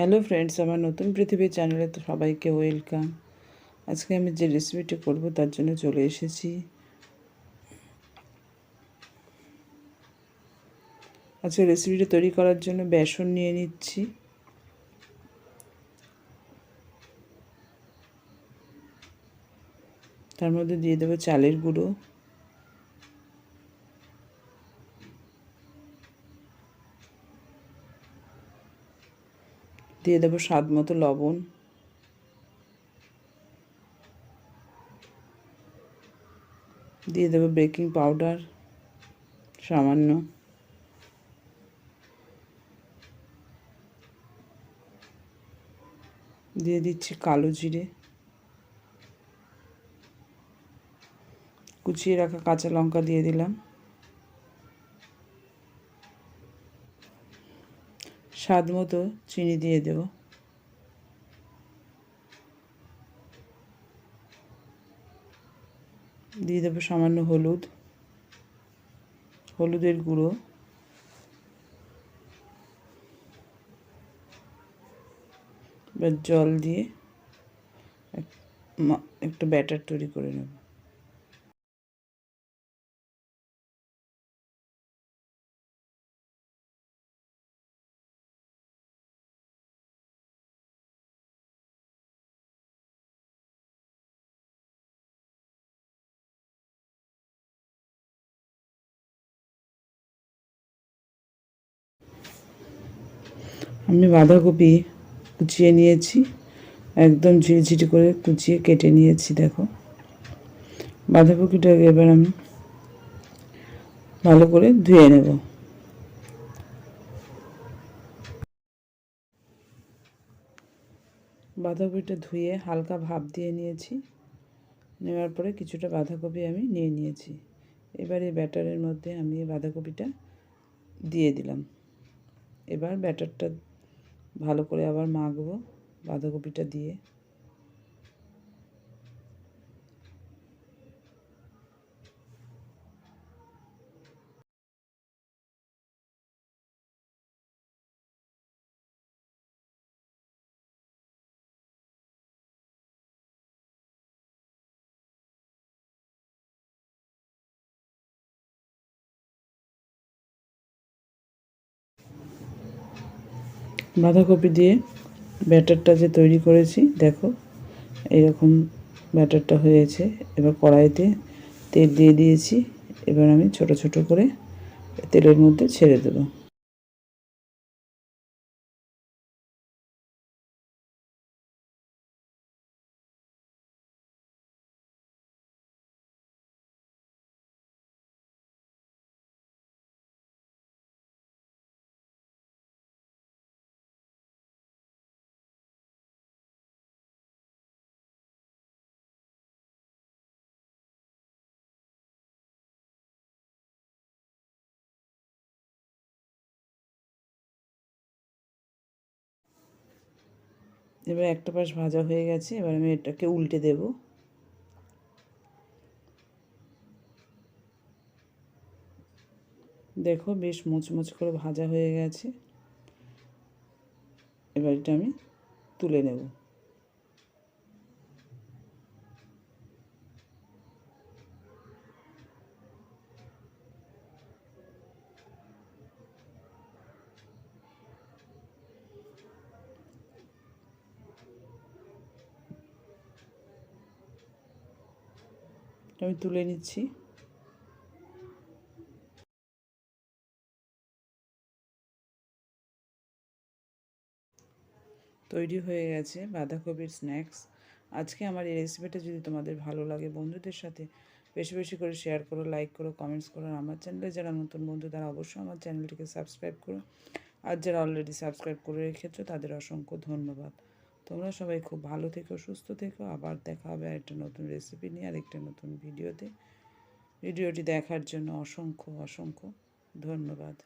Hello friends আমার নতুন পৃথিবী চ্যানেলে তো সবাইকে ওয়েলকাম আজকে আমি যে রেসিপিটি করব, তার জন্য চলে এসেছি। আজকে রেসিপিটা তৈরি করার জন্য বেসন নিয়ে নিচ্ছি। তার মধ্যে দিয়ে দেবো চালের গুঁড়ো। দিয়ে দেবো স্বাদ মতো লবণ। দিয়ে দেবো বেকিং পাউডার সামান্য। দিয়ে দিচ্ছি কালো জিরে। কুচিয়ে রাখা কাঁচা লঙ্কা দিয়ে দিলাম। স্বাদ মতো চিনি দিয়ে দেব। দিয়ে দেবো সামান্য হলুদ। হলুদের গুঁড়ো। জল দিয়ে একটা ব্যাটার তৈরি করে নেব। আমি বাঁধাকপি কুচিয়ে নিয়েছি, একদম ঝিরিঝিরি করে কুচিয়ে কেটে নিয়েছি, দেখো। বাঁধাকপিটাকে এবার আমি ভালো করে ধুয়ে নেব। বাঁধাকপিটা ধুয়ে হালকা ভাপ দিয়ে নিয়েছি। নেওয়ার পরে কিছুটা বাঁধাকপি আমি নিয়ে নিয়েছি। এবার এই ব্যাটারের মধ্যে আমি বাঁধাকপিটা দিয়ে দিলাম। এবার ব্যাটারটা ভালো করে আবার মাখবো বাঁধাকপিটা দিয়ে। বাঁধাকপি দিয়ে ব্যাটারটা যে তৈরি করেছি, দেখো এরকম ব্যাটারটা হয়েছে। এবার কড়াইতে তেল দিয়ে দিয়েছি। এবার আমি ছোট ছোট করে তেলের মধ্যে ছেড়ে দেবো। এবার একটা পাশ ভাজা হয়ে গেছে, এবার আমি এটাকে উল্টে দেব। দেখো বেশ মুচমুচ করে ভাজা হয়ে গেছে। এবার এটা আমি তুলে নেব। আমি তুলে নিচ্ছি। তৈরি হয়ে গেছে বাঁধাকপির স্ন্যাক্স আজকে আমার এই রেসিপিটা যদি তোমাদের ভালো লাগে বন্ধুদের সাথে, বেশি বেশি করে শেয়ার করো লাইক করো কমেন্টস করো আমার চ্যানেলে যারা নতুন বন্ধু, তারা অবশ্যই আমার চ্যানেলটিকে সাবস্ক্রাইব করো। আর যারা অলরেডি সাবস্ক্রাইব করে রেখেছো, তাদের অসংখ্য ধন্যবাদ। তোমরা সবাই খুব ভালো থেকো, সুস্থ থেকো। আবার দেখা হবে একটা নতুন রেসিপি নিয়ে আর একটা নতুন ভিডিওতে ভিডিওটি দেখার জন্য অসংখ্য অসংখ্য ধন্যবাদ।